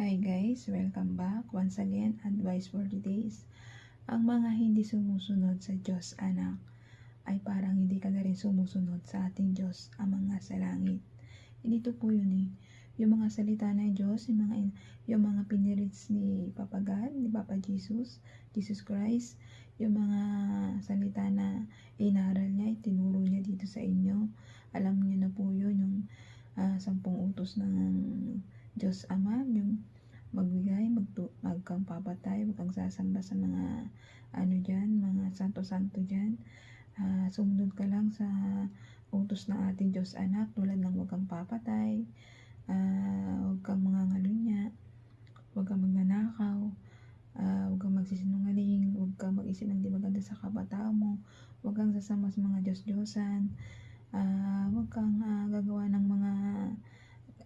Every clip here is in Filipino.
Hi guys, welcome back. Once again, advice for today's. Ang mga hindi sumusunod sa Diyos anak ay parang hindi ka na rin sumusunod sa ating Diyos ang mga sa langit. Dito po yun eh. Yung mga salita ng Diyos, yung mga, yung mga pinirits ni Papa God, ni Papa Jesus, Jesus Christ, yung mga salita na inaral niya, itinuro niya dito sa inyo. Alam niyo na po yun, yung ah, sampung utos ng Diyos Ama, yung magbigay, magtu- magkang papatay, kang sasamba sa mga ano dyan, mga santo-santo dyan. Ah, sumunod ka lang sa utos ng ating Diyos anak, tulad ng huwag kang papatay, ah, huwag kang mga ngalunya, huwag kang magnanakaw, ah, huwag kang magsisinungaling, huwag kang mag-isip ng di maganda sa kabataan mo, huwag kang sasama sa mga Diyos-Diyosan, ah, huwag kang ah, gagawa ng mga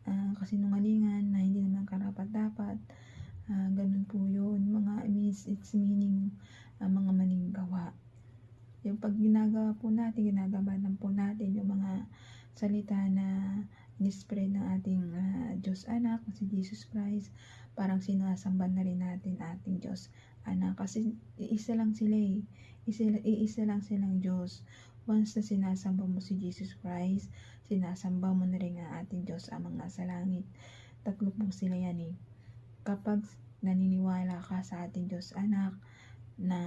ah, kasinungalingan na hindi naman karapat-dapat. Ah, ganun po yun. It's meaning ah, mga maling gawa. Yung pag ginagawa po natin, ginagabanan po natin yung mga salita na in-spread ng ating ah, Diyos anak, si Jesus Christ, parang sinasamba na rin natin ating Diyos anak. Kasi iisa lang sila eh. Isa, iisa lang silang Diyos. Once na sinasamba mo si Jesus Christ, sinasamba mo na rin ang ating Diyos ang mga sa langit. Tatlo po sila yan eh. Kapag naniniwala ka sa ating Diyos anak na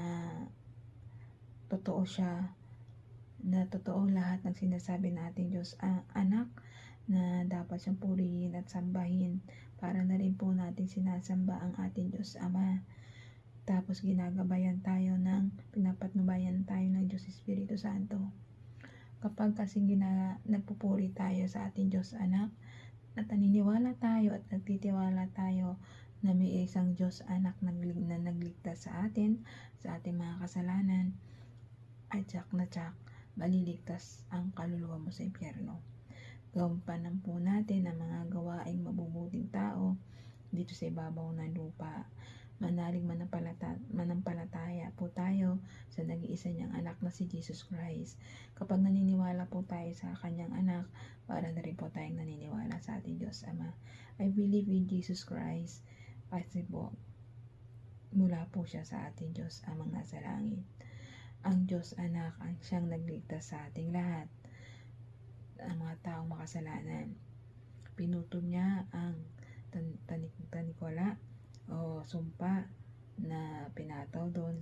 totoo siya, na totoo lahat ng sinasabi nating Diyos a- anak na dapat siyang purihin at sambahin para na rin po natin sinasamba ang ating Diyos Ama. Tapos ginagabayan tayo ng, pinapatnubayan tayo ng Diyos Espiritu Santo. Kapag kasi gina, nagpupuri tayo sa ating Diyos Anak, at naniniwala tayo at nagtitiwala tayo na may isang Diyos Anak na nagligtas sa atin, sa ating mga kasalanan, ay tsak na tsak, maliligtas ang kaluluwa mo sa impyerno. Gampanan po natin ang mga gawaing mabubuting tao dito sa ibabaw ng lupa. Manalig manampalata, manampalataya po tayo sa nag-iisa niyang anak na si Jesus Christ. Kapag naniniwala po tayo sa kanyang anak, para na rin po tayong naniniwala sa ating Diyos Ama. I believe in Jesus Christ kasi po mula po siya sa ating Diyos ang mga sa langit. Ang Diyos anak ang siyang nagligtas sa ating lahat ang mga taong makasalanan. Pinutol niya ang tan- tanik tanikwala o sumpa na pinataw doon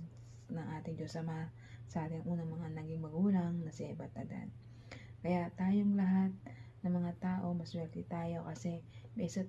ng ating Diyos Ama sa ating unang mga naging magulang na si Eva at Adan. Kaya tayong lahat ng mga tao, maswerte tayo kasi may isa,